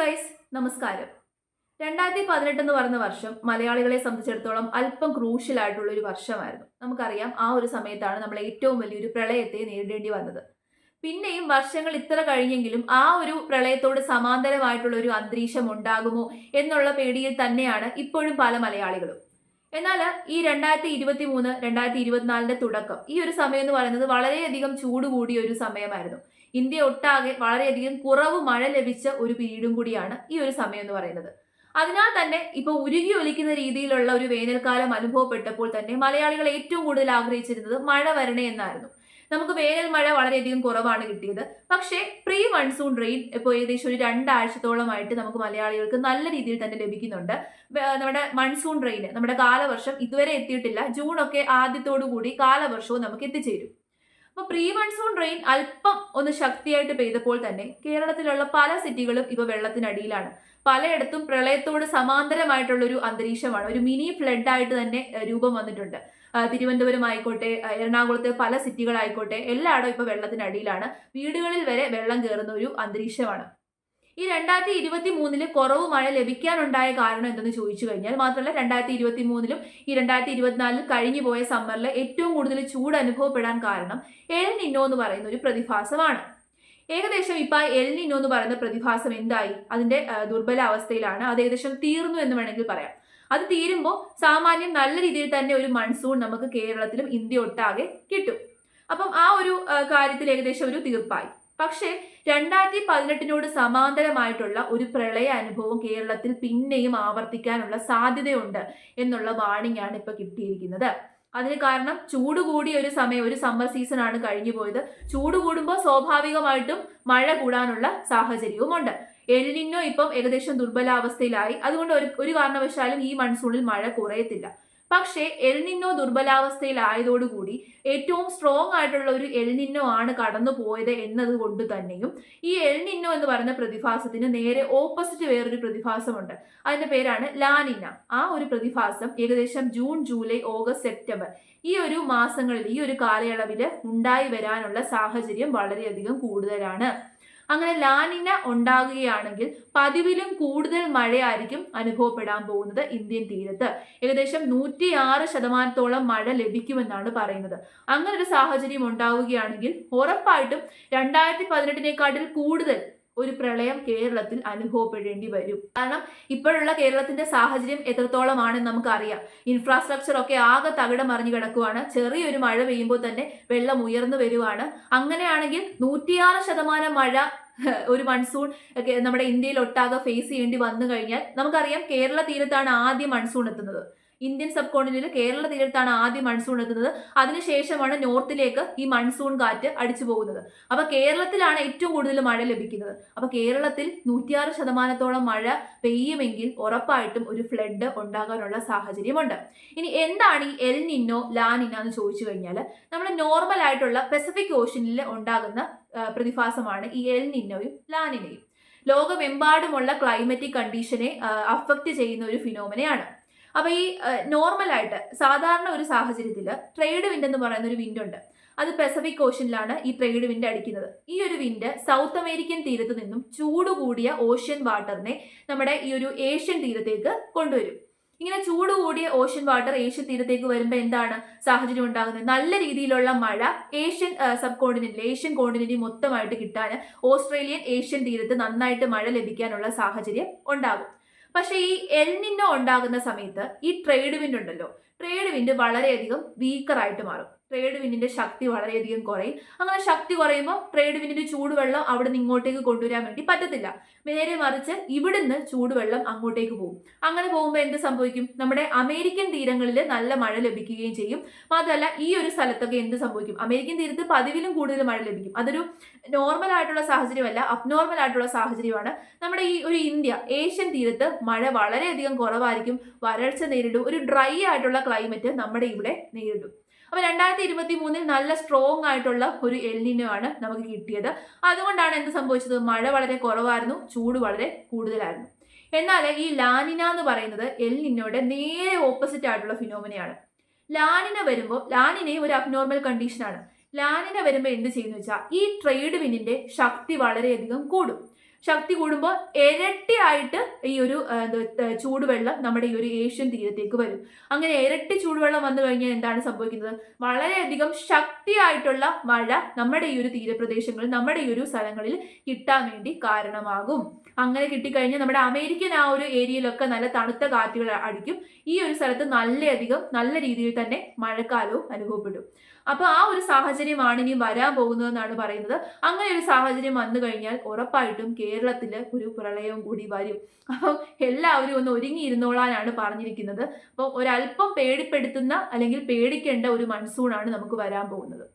Guys നമസ്കാരം. രണ്ടായിരത്തി പതിനെട്ട് എന്ന് പറയുന്ന വർഷം മലയാളികളെ സംബന്ധിച്ചിടത്തോളം അല്പം ക്രൂഷ്യൽ ആയിട്ടുള്ള ഒരു വർഷമായിരുന്നു. നമുക്കറിയാം ആ ഒരു സമയത്താണ് നമ്മൾ ഏറ്റവും വലിയൊരു പ്രളയത്തെ നേരിടേണ്ടി വന്നത്. പിന്നെയും വർഷങ്ങൾ ഇത്ര കഴിഞ്ഞെങ്കിലും ആ ഒരു പ്രളയത്തോട് സമാന്തരമായിട്ടുള്ള ഒരു അന്തരീക്ഷം ഉണ്ടാകുമോ എന്നുള്ള പേടിയിൽ തന്നെയാണ് ഇപ്പോഴും പല മലയാളികളും. എന്നാൽ ഈ രണ്ടായിരത്തി ഇരുപത്തി മൂന്ന് രണ്ടായിരത്തി ഇരുപത്തിനാലിന്റെ തുടക്കം ഈ ഒരു സമയം എന്ന് പറയുന്നത് വളരെയധികം ചൂട് കൂടിയ ഒരു സമയമായിരുന്നു. ഇന്ത്യ ഒട്ടാകെ വളരെയധികം കുറവ് മഴ ലഭിച്ച ഒരു പീരീഡും കൂടിയാണ് ഈ ഒരു സമയം എന്ന് പറയുന്നത്. അതിനാൽ തന്നെ ഇപ്പൊ ഉരുകി ഒലിക്കുന്ന രീതിയിലുള്ള ഒരു വേനൽക്കാലം അനുഭവപ്പെട്ടപ്പോൾ തന്നെ മലയാളികൾ ഏറ്റവും കൂടുതൽ ആഗ്രഹിച്ചിരുന്നത് മഴ വരണേ എന്നായിരുന്നു. നമുക്ക് വേനൽ മഴ വളരെയധികം കുറവാണ് കിട്ടിയത്. പക്ഷേ പ്രീ മൺസൂൺ റെയിൻ ഇപ്പോൾ ഏകദേശം ഒരു രണ്ടാഴ്ചത്തോളമായിട്ട് നമുക്ക് മലയാളികൾക്ക് നല്ല രീതിയിൽ തന്നെ ലഭിക്കുന്നുണ്ട്. നമ്മുടെ മൺസൂൺ റെയിൻ നമ്മുടെ കാലവർഷം ഇതുവരെ എത്തിയിട്ടില്ല. ജൂൺ ഒക്കെ ആദ്യത്തോടു കൂടി കാലവർഷവും നമുക്ക് എത്തിച്ചേരും. അപ്പൊ പ്രീ മൺസൂൺ റെയിൻ അല്പം ഒന്ന് ശക്തിയായിട്ട് പെയ്തപ്പോൾ തന്നെ കേരളത്തിലുള്ള പല സിറ്റികളും ഇപ്പൊ വെള്ളത്തിനടിയിലാണ്. പലയിടത്തും പ്രളയത്തോട് സമാന്തരമായിട്ടുള്ള ഒരു അന്തരീക്ഷമാണ്. ഒരു മിനി ഫ്ലഡ് ആയിട്ട് തന്നെ രൂപം വന്നിട്ടുണ്ട്. തിരുവനന്തപുരം ആയിക്കോട്ടെ എറണാകുളത്തെ പല സിറ്റികളായിക്കോട്ടെ എല്ലായിടവും ഇപ്പൊ വെള്ളത്തിനടിയിലാണ്. വീടുകളിൽ വരെ വെള്ളം കയറുന്ന ഒരു അന്തരീക്ഷമാണ്. ഈ രണ്ടായിരത്തി ഇരുപത്തി മൂന്നിൽ കുറവ് മഴ ലഭിക്കാനുണ്ടായ കാരണം എന്തെന്ന് ചോദിച്ചു കഴിഞ്ഞാൽ മാത്രമല്ല രണ്ടായിരത്തി ഇരുപത്തി മൂന്നിലും ഈ രണ്ടായിരത്തി ഇരുപത്തിനാലിൽ കഴിഞ്ഞു പോയ സമ്മറിൽ ഏറ്റവും കൂടുതൽ ചൂട് അനുഭവപ്പെടാൻ കാരണം എൽ നിന്നോ എന്ന് പറയുന്ന ഒരു പ്രതിഭാസമാണ്. ഏകദേശം ഇപ്പൊ എൽ നിന്നോ എന്ന് പറയുന്ന പ്രതിഭാസം എന്തായി? അതിന്റെ ദുർബല അവസ്ഥയിലാണ് അത് ഏകദേശം തീർന്നു എന്ന് വേണമെങ്കിൽ പറയാം. അത് തീരുമ്പോൾ സാമാന്യം നല്ല രീതിയിൽ തന്നെ ഒരു മൺസൂൺ നമുക്ക് കേരളത്തിലും ഇന്ത്യ ഒട്ടാകെ കിട്ടും. അപ്പം ആ ഒരു കാര്യത്തിൽ ഏകദേശം ഒരു തീർപ്പായി. പക്ഷേ രണ്ടായിരത്തി പതിനെട്ടിനോട് സമാന്തരമായിട്ടുള്ള ഒരു പ്രളയ അനുഭവം കേരളത്തിൽ പിന്നെയും ആവർത്തിക്കാനുള്ള സാധ്യതയുണ്ട് എന്നുള്ള വാണിംഗ് ആണ് ഇപ്പൊ കിട്ടിയിരിക്കുന്നത്. അതിന് കാരണം ചൂട് കൂടിയ ഒരു സമയം ഒരു സമ്മർ സീസൺ ആണ് കഴിഞ്ഞു പോയത്. ചൂട് കൂടുമ്പോൾ സ്വാഭാവികമായിട്ടും മഴ കൂടാനുള്ള സാഹചര്യവുമുണ്ട്. എല്ലിനോ ഇപ്പം ഏകദേശം ദുർബലാവസ്ഥയിലായി. അതുകൊണ്ട് ഒരു ഒരു കാരണവശാലും ഈ മൺസൂണിൽ മഴ കുറയത്തില്ല. പക്ഷേ എൽനിന്നോ ദുർബലാവസ്ഥയിലായതോടുകൂടി ഏറ്റവും സ്ട്രോങ് ആയിട്ടുള്ള ഒരു എൽനിന്നോ ആണ് കടന്നു പോയത് എന്നത് കൊണ്ട് തന്നെയും ഈ എൽനിന്നോ എന്ന് പറയുന്ന പ്രതിഭാസത്തിന് നേരെ ഓപ്പോസിറ്റ് വേറൊരു പ്രതിഭാസമുണ്ട്. അതിന്റെ പേരാണ് ലാനിന്ന ആ ഒരു പ്രതിഭാസം ഏകദേശം ജൂൺ ജൂലൈ ഓഗസ്റ്റ് സെപ്റ്റംബർ ഈ ഒരു മാസങ്ങളിൽ ഈ ഒരു കാലയളവിൽ ഉണ്ടായി വരാനുള്ള സാഹചര്യം വളരെയധികം കൂടുതലാണ്. അങ്ങനെ ലാനിന ഉണ്ടാകുകയാണെങ്കിൽ പതിവിലും കൂടുതൽ മഴയായിരിക്കും അനുഭവപ്പെടാൻ പോകുന്നത് ഇന്ത്യൻ തീരത്ത്. ഏകദേശം നൂറ്റിയാറ് ശതമാനത്തോളം മഴ ലഭിക്കുമെന്നാണ് പറയുന്നത്. അങ്ങനെ ഒരു സാഹചര്യം ഉണ്ടാവുകയാണെങ്കിൽ ഉറപ്പായിട്ടും രണ്ടായിരത്തി പതിനെട്ടിനെക്കാട്ടിൽ കൂടുതൽ ഒരു പ്രളയം കേരളത്തിൽ അനുഭവപ്പെടേണ്ടി വരും. കാരണം ഇപ്പോഴുള്ള കേരളത്തിന്റെ സാഹചര്യം എത്രത്തോളമാണെന്ന് നമുക്കറിയാം. ഇൻഫ്രാസ്ട്രക്ചർ ഒക്കെ ആകെ തകിടം മറിഞ്ഞു കിടക്കുവാണ്. ചെറിയൊരു മഴ പെയ്യുമ്പോൾ തന്നെ വെള്ളം ഉയർന്നു വരുവാണ്. അങ്ങനെയാണെങ്കിൽ നൂറ്റിയാറ് ശതമാനം മഴ ഒരു മൺസൂൺ നമ്മുടെ ഇന്ത്യയിൽ ഒട്ടാകെ ഫേസ് ചെയ്യേണ്ടി വന്നു കഴിഞ്ഞാൽ നമുക്കറിയാം കേരള തീരത്താണ് ആദ്യം മൺസൂൺ എത്തുന്നത്. ഇന്ത്യൻ സബ് കോണ്ടിനെന്റിൽ കേരള തീരത്താണ് ആദ്യം മൺസൂൺ എത്തുന്നത് അതിനുശേഷമാണ് നോർത്തിലേക്ക് ഈ മൺസൂൺ കാറ്റ് അടിച്ചു പോകുന്നത്. അപ്പൊ കേരളത്തിലാണ് ഏറ്റവും കൂടുതൽ മഴ ലഭിക്കുന്നത്. അപ്പൊ കേരളത്തിൽ നൂറ്റിയാറ് ശതമാനത്തോളം മഴ പെയ്യുമെങ്കിൽ ഉറപ്പായിട്ടും ഒരു ഫ്ലഡ് ഉണ്ടാകാനുള്ള സാഹചര്യമുണ്ട്. ഇനി എന്താണ് ഈ എൽ നിന്നോ എന്ന് ചോദിച്ചു കഴിഞ്ഞാൽ നമ്മൾ നോർമൽ ആയിട്ടുള്ള പെസഫിക് ഓഷ്യനിൽ ഉണ്ടാകുന്ന പ്രതിഭാസമാണ് ഈ എൽ നിന്നോയും ലാനിനയും ലോകമെമ്പാടുമുള്ള ക്ലൈമറ്റിക് കണ്ടീഷനെ അഫക്റ്റ് ചെയ്യുന്ന ഒരു ഫിനോമിനയാണ് അപ്പൊ ഈ നോർമൽ ആയിട്ട് സാധാരണ ഒരു സാഹചര്യത്തിൽ ട്രേഡ് വിൻഡ് എന്ന് പറയുന്ന ഒരു വിൻഡ് ഉണ്ട്. അത് പെസഫിക് ഓഷ്യനിലാണ് ഈ ട്രേഡ് വിൻഡ് അടിക്കുന്നത്. ഈ ഒരു വിൻഡ് സൗത്ത് അമേരിക്കൻ തീരത്ത് നിന്നും ചൂട് കൂടിയ ഓഷ്യൻ വാട്ടറിനെ നമ്മുടെ ഈ ഒരു ഏഷ്യൻ തീരത്തേക്ക് കൊണ്ടുവരും. ഇങ്ങനെ ചൂട് കൂടിയ ഓഷ്യൻ വാട്ടർ ഏഷ്യൻ തീരത്തേക്ക് വരുമ്പോൾ എന്താണ് സാഹചര്യം ഉണ്ടാകുന്നത്? നല്ല രീതിയിലുള്ള മഴ ഏഷ്യൻ സബ് കോണ്ടിനെന്റിൽ ഏഷ്യൻ കോണ്ടിനെന്റിൽ മൊത്തമായിട്ട് കിട്ടാൻ ഓസ്ട്രേലിയൻ ഏഷ്യൻ തീരത്ത് നന്നായിട്ട് മഴ ലഭിക്കാനുള്ള സാഹചര്യം ഉണ്ടാകും. പക്ഷേ ഈ എൽനിന്നോ ഉണ്ടാകുന്ന സമയത്ത് ഈ ട്രേഡ് വിൻഡ് ഉണ്ടല്ലോ. ട്രേഡ് വിൻഡ് വളരെയധികം വീക്കറായിട്ട് മാറും. ട്രേഡ് വിൻഡിന്റെ ശക്തി വളരെയധികം കുറയും. അങ്ങനെ ശക്തി കുറയുമ്പോൾ ട്രേഡ് വിൻഡിന്റെ ചൂടുവെള്ളം അവിടെ നിന്ന് ഇങ്ങോട്ടേക്ക് കൊണ്ടുവരാൻ വേണ്ടി പറ്റത്തില്ല. നേരെ മറിച്ച് ഇവിടുന്ന് ചൂടുവെള്ളം അങ്ങോട്ടേക്ക് പോകും. അങ്ങനെ പോകുമ്പോൾ എന്ത് സംഭവിക്കും? നമ്മുടെ അമേരിക്കൻ തീരങ്ങളിൽ നല്ല മഴ ലഭിക്കുകയും ചെയ്യും. മാത്രമല്ല ഈ ഒരു സ്ഥലത്തൊക്കെ എന്ത് സംഭവിക്കും? അമേരിക്കൻ തീരത്ത് പതിവിലും കൂടുതൽ മഴ ലഭിക്കും. അതൊരു നോർമൽ ആയിട്ടുള്ള സാഹചര്യമല്ല അബ്നോർമൽ ആയിട്ടുള്ള സാഹചര്യമാണ്. നമ്മുടെ ഈ ഒരു ഇന്ത്യ ഏഷ്യൻ തീരത്ത് മഴ വളരെയധികം കുറവായിരിക്കും. വരൾച്ച നേരിടും. ഒരു ഡ്രൈ ആയിട്ടുള്ള ക്ലൈമറ്റ് നമ്മുടെ ഇവിടെ നേരിടും. അപ്പൊ രണ്ടായിരത്തി ഇരുപത്തി മൂന്നിൽ നല്ല സ്ട്രോങ് ആയിട്ടുള്ള ഒരു എൽനിനോ ആണ് നമുക്ക് കിട്ടിയത്. അതുകൊണ്ടാണ് എന്ത് സംഭവിച്ചത്? മഴ വളരെ കുറവായിരുന്നു ചൂട് വളരെ കൂടുതലായിരുന്നു. എന്നാൽ ഈ ലാനിന എന്ന് പറയുന്നത് എൽനിനോയുടെ നേരെ ഓപ്പോസിറ്റ് ആയിട്ടുള്ള ഫിനോമിനയാണ് ലാനിന വരുമ്പോൾ ലാനിനെ ഒരു അബ്നോർമൽ കണ്ടീഷനാണ് ലാനിന വരുമ്പോൾ എന്ത് ചെയ്യുന്നു വെച്ചാൽ ഈ ട്രേഡ് വിന്നിന്റെ ശക്തി വളരെയധികം കൂടും. ശക്തി കൂടുമ്പോൾ ഇരട്ടിയായിട്ട് ഈ ഒരു ചൂടുവെള്ളം നമ്മുടെ ഈ ഒരു ഏഷ്യൻ തീരത്തേക്ക് വരും. അങ്ങനെ ഇരട്ടി ചൂടുവെള്ളം വന്നു കഴിഞ്ഞാൽ എന്താണ് സംഭവിക്കുന്നത്? വളരെയധികം ശക്തിയായിട്ടുള്ള മഴ നമ്മുടെ ഈ ഒരു തീരപ്രദേശങ്ങളിൽ നമ്മുടെ ഈ ഒരു സ്ഥലങ്ങളിൽ കിട്ടാൻ വേണ്ടി കാരണമാകും. അങ്ങനെ കിട്ടിക്കഴിഞ്ഞാൽ നമ്മുടെ അമേരിക്കൻ ആ ഒരു ഏരിയയിലൊക്കെ നല്ല തണുത്ത കാറ്റുകൾ അടിക്കും. ഈ ഒരു സ്ഥലത്ത് നല്ലയധികം നല്ല രീതിയിൽ തന്നെ മഴക്കാലവും അനുഭവപ്പെടും. അപ്പൊ ആ ഒരു സാഹചര്യമാണ് ഇനി വരാൻ പോകുന്നതെന്നാണ് പറയുന്നത്. അങ്ങനെ ഒരു സാഹചര്യം വന്നു കഴിഞ്ഞാൽ ഉറപ്പായിട്ടും കേരളത്തിൽ ഒരു പ്രളയവും കൂടി വരും. അപ്പം എല്ലാവരും ഒന്ന് ഒരുങ്ങിയിരുന്നോളാനാണ് പറഞ്ഞിരിക്കുന്നത്. അപ്പോൾ ഒരല്പം പേടിപ്പെടുത്തുന്ന അല്ലെങ്കിൽ പേടിക്കേണ്ട ഒരു മൺസൂണാണ് നമുക്ക് വരാൻ പോകുന്നത്.